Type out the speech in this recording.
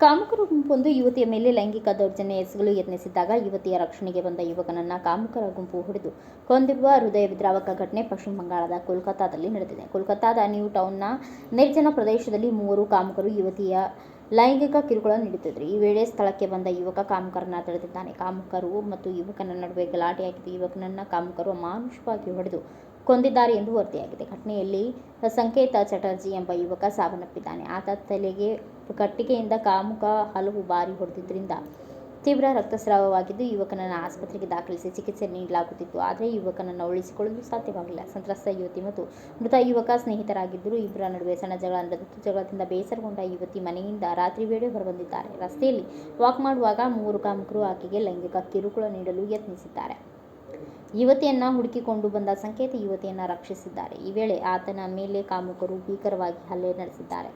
ಕಾಮುಕರು ಗುಂಪೊಂದು ಯುವತಿಯ ಮೇಲೆ ಲೈಂಗಿಕ ದೌರ್ಜನ್ಯ ಎಸಗಲು ಯತ್ನಿಸಿದ್ದಾಗ ಯುವತಿಯ ರಕ್ಷಣೆಗೆ ಬಂದ ಯುವಕನನ್ನ ಕಾಮುಕರ ಗುಂಪು ಹೊಡೆದು ಕೊಂದಿರುವ ಹೃದಯ ವಿದ್ರಾವಕ ಘಟನೆ ಪಶ್ಚಿಮ ಬಂಗಾಳದ ಕೋಲ್ಕತ್ತಾದಲ್ಲಿ ನಡೆದಿದೆ. ಕೋಲ್ಕತ್ತಾದ ನ್ಯೂ ಟೌನ್ನ ನಿರ್ಜನ ಪ್ರದೇಶದಲ್ಲಿ ಮೂವರು ಕಾಮುಕರು ಯುವತಿಯ ಲೈಂಗಿಕ ಕಿರುಕುಳ ನೀಡುತ್ತಿದ್ದರು ಈ ವೇಳೆ ಸ್ಥಳಕ್ಕೆ ಬಂದ ಯುವಕ ಕಾಮುಕರನ್ನ ತಡೆದಿದ್ದಾನೆ ಕಾಮುಕರು ಮತ್ತು ಯುವಕನ ನಡುವೆ ಗಲಾಟೆಯಾಗಿದ್ದು ಯುವಕನನ್ನ ಕಾಮುಕರು ಅಮಾನುಷವಾಗಿ ಹೊಡೆದು ಕೊಂದಿದ್ದಾರೆ ಎಂದು ವರದಿಯಾಗಿದೆ. ಘಟನೆಯಲ್ಲಿ ಸಂಕೇತ ಚಟರ್ಜಿ ಎಂಬ ಯುವಕ ಸಾವನ್ನಪ್ಪಿದ್ದಾನೆ. ಆತ ತಲೆಗೆ ಕಟ್ಟಿಗೆಯಿಂದ ಕಾಮುಕ ಹಲವು ಬಾರಿ ಹೊಡೆದಿದ್ದರಿಂದ ತೀವ್ರ ರಕ್ತಸ್ರಾವವಾಗಿದ್ದು ಯುವಕನನ್ನು ಆಸ್ಪತ್ರೆಗೆ ದಾಖಲಿಸಿ ಚಿಕಿತ್ಸೆ ನೀಡಲಾಗುತ್ತಿತ್ತು. ಆದರೆ ಯುವಕನನ್ನು ಉಳಿಸಿಕೊಳ್ಳಲು ಸಾಧ್ಯವಾಗಿಲ್ಲ ಸಂತ್ರಸ್ತ ಯುವತಿ ಮತ್ತು ಮೃತ ಯುವಕ ಸ್ನೇಹಿತರಾಗಿದ್ದರೂ. ಇಬ್ಬರ ನಡುವೆ ಸಣ್ಣ ಜಗಳ ಜಗಳದಿಂದ ಬೇಸರಗೊಂಡ ಯುವತಿ ಮನೆಯಿಂದ ರಾತ್ರಿ ವೇಳೆ ಹೊರಬಂದಿದ್ದಾರೆ. ರಸ್ತೆಯಲ್ಲಿ ವಾಕ್ ಮಾಡುವಾಗ ಮೂರು ಕಾಮಕರು ಆಕೆಗೆ ಲೈಂಗಿಕ ಕಿರುಕುಳ ನೀಡಲು ಯತ್ನಿಸಿದ್ದಾರೆ. ಯುವತಿಯನ್ನು ಹುಡುಕಿಕೊಂಡು ಬಂದ ಸಂಕೇತ ಯುವತಿಯನ್ನು ರಕ್ಷಿಸಿದ್ದಾರೆ. ಈ ವೇಳೆ ಆತನ ಮೇಲೆ ಕಾಮುಕರು ಭೀಕರವಾಗಿ ಹಲ್ಲೆ ನಡೆಸಿದ್ದಾರೆ.